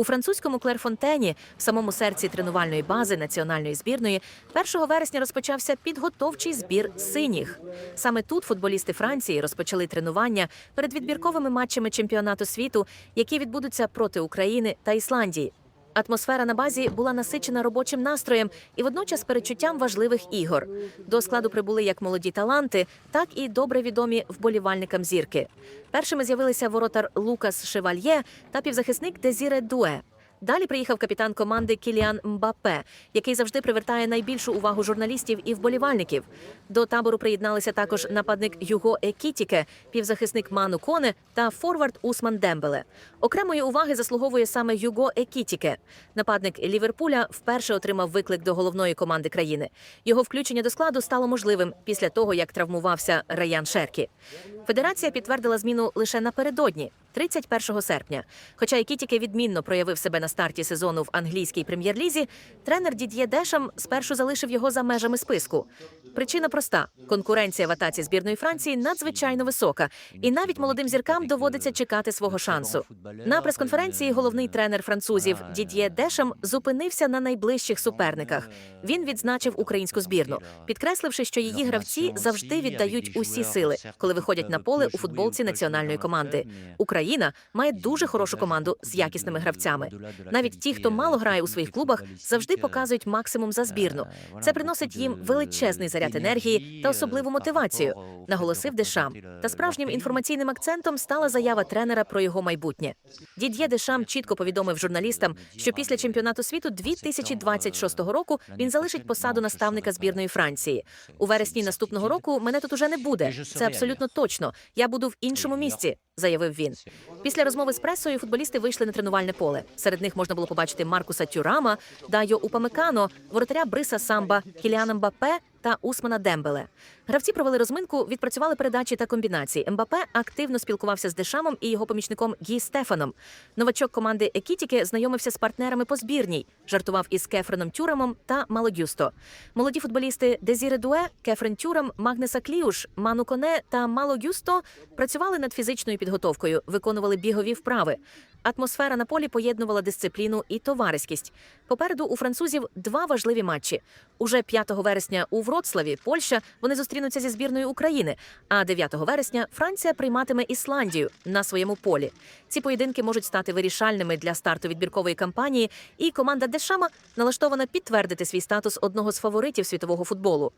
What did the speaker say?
У французькому Клерфонтені, в самому серці тренувальної бази національної збірної, 1 вересня розпочався підготовчий збір синіх. Саме тут футболісти Франції розпочали тренування перед відбірковими матчами чемпіонату світу, які відбудуться проти України та Ісландії. Атмосфера на базі була насичена робочим настроєм і водночас перечуттям важливих ігор. До складу прибули як молоді таланти, так і добре відомі вболівальникам зірки. Першими з'явилися воротар Лукас Шевальє та півзахисник Дезіре Дуе. Далі приїхав капітан команди Кіліан Мбапе, який завжди привертає найбільшу увагу журналістів і вболівальників. До табору приєдналися також нападник Юго Екітіке, півзахисник Ману Коне та форвард Усман Дембеле. Окремої уваги заслуговує саме Юго Екітіке. Нападник Ліверпуля вперше отримав виклик до головної команди країни. Його включення до складу стало можливим після того, як травмувався Раян Шеркі. Федерація підтвердила зміну лише напередодні. 31 серпня. Хоча Екітіке відмінно проявив себе на старті сезону в англійській прем'єр-лізі, тренер Дід'є Дешам спершу залишив його за межами списку. Причина проста: конкуренція в атаці збірної Франції надзвичайно висока, і навіть молодим зіркам доводиться чекати свого шансу. На прес-конференції головний тренер французів Дід'є Дешам зупинився на найближчих суперниках. Він відзначив українську збірну, підкресливши, що її гравці завжди віддають усі сили, коли виходять на поле у футболці національної команди. Україна має дуже хорошу команду з якісними гравцями. Навіть ті, хто мало грає у своїх клубах, завжди показують максимум за збірну. Це приносить їм величезний заряд енергії та особливу мотивацію, наголосив Дешам. Та справжнім інформаційним акцентом стала заява тренера про його майбутнє. Дід'є Дешам чітко повідомив журналістам, що після чемпіонату світу 2026 року він залишить посаду наставника збірної Франції. У вересні наступного року мене тут уже не буде. Це абсолютно точно. Я буду в іншому місці, заявив він. Після розмови з пресою футболісти вийшли на тренувальне поле. Серед них можна було побачити Маркуса Тюрама, Дайо Упамекано, воротаря Бриса Самба, Кіліана Мбапе та Усмана Дембеле. Гравці провели розминку, відпрацювали передачі та комбінації. Мбапе активно спілкувався з Дешамом і його помічником Гі Стефаном. Новачок команди Екітіки знайомився з партнерами по збірній, жартував із Кефреном Тюрамом та Малодюсто. Молоді футболісти Дезіре Дуе, Кефрен Тюрам, Магнеса Кліуш, Ману Коне та Мало Гюсто працювали над фізичною підготовкою, виконували бігові вправи. Атмосфера на полі поєднувала дисципліну і товариськість. Попереду у французів два важливі матчі. Уже 5 вересня у Вроцлаві, Польща, вони зустрінуться зі збірною України. А 9 вересня Франція прийматиме Ісландію на своєму полі. Ці поєдинки можуть стати вирішальними для старту відбіркової кампанії, і команда Дешама налаштована підтвердити свій статус одного з фаворитів світового футболу.